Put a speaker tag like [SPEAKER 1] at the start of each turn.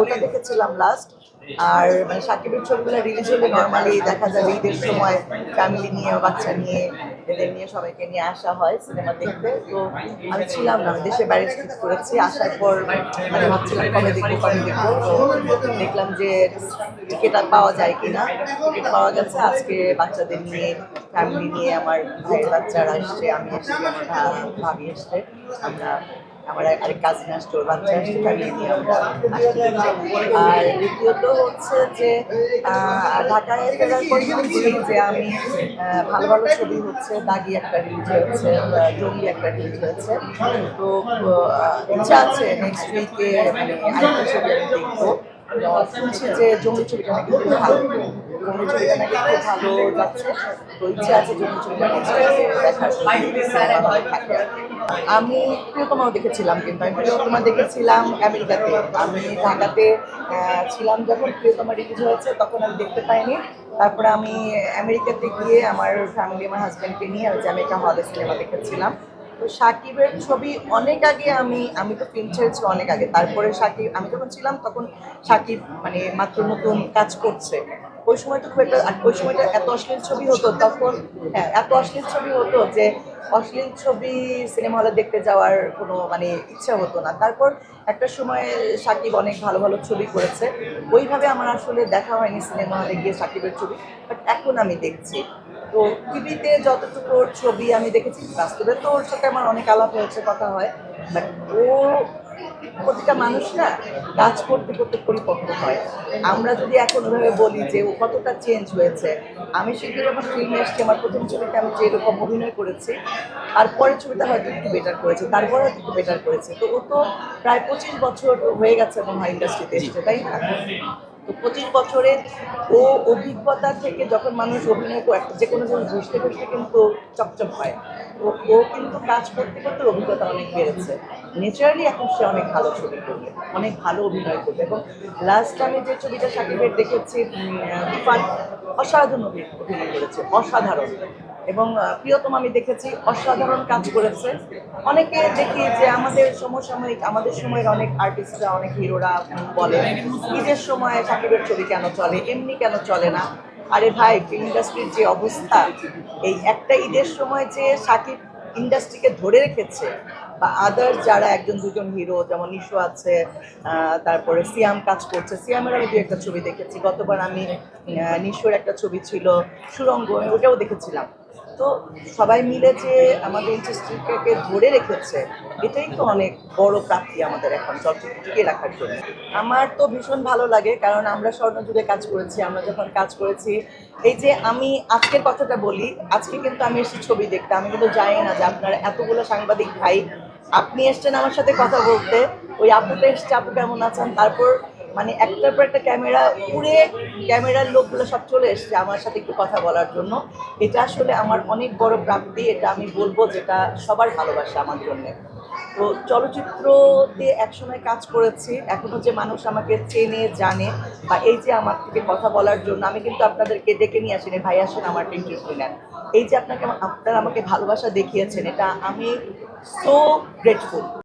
[SPEAKER 1] ওটা দেখেছিলাম লাস্ট আর মানে সাকিবের ছবিগুলো রিলিজ হলে নর্মালি দেখা যাবে ঈদের সময় ফ্যামিলি নিয়ে, বাচ্চা নিয়ে, এদের নিয়ে সবাইকে নিয়ে আসা হয় সিনেমা দেখতে। তো আমি ছিলাম না দেশে বাইরে স্কিপ করেছি। আসার পর মানে ভাবছিলাম কবে দেখব কবে দেখব তো দেখলাম যে টিকিট আর পাওয়া যায় কিনা। টিকিট পাওয়া গেছে। আজকে বাচ্চাদের নিয়ে ফ্যামিলি নিয়ে আমার ভাইয়ের বাচ্চারা আসছে, আমি আমার ভাবি এসছে আমরা আমার আরেক কাজিন আসছে ওর বাচ্চা আসছে ফ্যামিলি নিয়ে আর দ্বিতীয়ত হচ্ছে যে ঢাকায় ফেরার পর শুনছি যে আমি ভালো ভালো ছবি হচ্ছে, দাগি একটা রিলিজ হয়েছে জঙ্গি একটা রিলিজ হয়েছে। তো ইচ্ছা আছে নেক্সট উইকে মানে আরেকটা ছবি আমি দেখব। যে জঙ্গি ছবিটা খুব ভালো। জঙ্গি ছবিটা নাকি খুব ভালো যাচ্ছে। তো ইচ্ছে আছে কি। আমি প্রিয়তমাও দেখেছিলাম কিন্তু আমি প্রিয়তমা দেখেছিলাম আমেরিকাতে। আমি ঢাকাতে ছিলাম যখন প্রিয়তমা রিলিজ হয়েছে, তখন আমি দেখতে পাইনি। তারপরে আমি আমেরিকাতে গিয়ে আমার ফ্যামিলি আমার হাজব্যান্ডকে নিয়ে আমি আমেরিকা হলে সিনেমা দেখেছিলাম। তো সাকিবের ছবি অনেক আগে আমি আমি তো ফিল্ম ছেড়েছি অনেক আগে। তারপরে সাকিব, আমি যখন ছিলাম তখন সাকিব মানে মাত্র নতুন কাজ করছে। ওই সময় তো খুব একটা ওই সময়টা এত অশ্লীল ছবি হতো তখন হ্যাঁ এত অশ্লীল ছবি হতো যে অশ্লীল ছবি সিনেমা হলে দেখতে যাওয়ার কোনো মানে ইচ্ছা হতো না। তারপর একটা সময় সাকিব অনেক ভালো ভালো ছবি করেছে। ওইভাবে আমার আসলে দেখা হয়নি সিনেমা হলে গিয়ে সাকিবের ছবি বাট এখন আমি দেখছি। তো টিভিতে যতটুকু ওর ছবি আমি দেখেছি বাস্তবে তো ওর সাথে আমার অনেক আলাপ হয়েছে কথা হয় বাট ও প্রতিটা মানুষ না কাজ করতে করতে পরিপক্ক হয়। আমরা যদি এখন ওইভাবে বলি যে ও কতটা চেঞ্জ হয়েছে আমি সেগুলো যখন ফিল্মে এসেছি আমার প্রথম ছবিতে আমি যেরকম অভিনয় করেছি আর পরের ছবিতে হয়তো একটু বেটার করেছে তারপরে হয়তো একটু বেটার করেছে। তো ও তো প্রায় পঁচিশ বছর হয়ে গেছে মনে হয় ইন্ডাস্ট্রিতে এসেছে তাই না? তো পঁচিশ বছরের ও অভিজ্ঞতা থেকে যখন মানুষ অভিনয় করে যে কোনো জিনিস ঘুষতে ঘুষতে কিন্তু চকচক হয়। ও ও কিন্তু কাজ করতে করতে অভিজ্ঞতা অনেক বেড়েছে। ন্যাচারালি এখন সে অনেক ভালো ছবি করবে, অনেক ভালো অভিনয় করবে এবং লাস্ট আমি যে ছবিটা সাকিবের দেখেছি অসাধারণ অভি- অভিনয় করেছে, অসাধারণ। এবং প্রিয়তম আমি দেখেছি, অসাধারণ কাজ করেছে। অনেকে দেখি যে আমাদের সমসাময়িক, আমাদের সময়ের অনেক আর্টিস্টরা অনেক হিরোরা বলে ঈদের সময় সাকিবের ছবি কেন চলে? এমনি কেন চলে না? আরে ভাই ফিল্ম ইন্ডাস্ট্রির যে অবস্থা, এই একটা ঈদের সময় যে সাকিব ইন্ডাস্ট্রিকে ধরে রেখেছে, বা আদার যারা একজন, দুজন হিরো, যেমন নিশো আছে তারপরে সিয়াম কাজ করছে। সিয়ামের আমি দু একটা ছবি দেখেছি। গতবার আমি নিশোর একটা ছবি ছিল সুরঙ্গ ওটাও দেখেছিলাম। তো সবাই মিলে যে আমাদের ইন্ডাস্ট্রিটাকে ধরে রেখেছে, এটাই তো অনেক বড় প্রাপ্তি আমাদের এখন চলচ্চিত্র টিকে রাখার জন্য। আমার তো ভীষণ ভালো লাগে, কারণ আমরা স্বর্ণযুগে কাজ করেছি, আমরা যখন কাজ করেছি, এই যে আমি আজকের কথাটা বলি, আজকে কিন্তু আমি এসেছি ছবি দেখতে, আমি কিন্তু জানি না যে আপনারা এতগুলো সাংবাদিক ভাই, আপনি এসছেন আমার সাথে কথা বলতে, ওই আপুটা এসছে, আপু কেমন আছেন? তারপর মানে একটার পর একটা ক্যামেরা উড়ে ক্যামেরার লোকগুলো সব চলে এসছে আমার সাথে একটু কথা বলার জন্য। এটা আসলে আমার অনেক বড় প্রাপ্তি, এটা আমি বলব যেটা সবার ভালোবাসা আমার জন্য। তো চলচ্চিত্রতে একসময় কাজ করেছি এখনও যে মানুষ আমাকে চেনে, জানে বা এই যে আমার থেকে কথা বলার জন্য, আমি কিন্তু আপনাদেরকে ডেকে নিয়ে আসিনি, ভাই, আসেন আমার ইন্টারভিউ নেন। এই যে আপনাকে, আপনারা আমাকে ভালোবাসা দেখিয়েছেন, এটা আমি সো গ্রেটফুল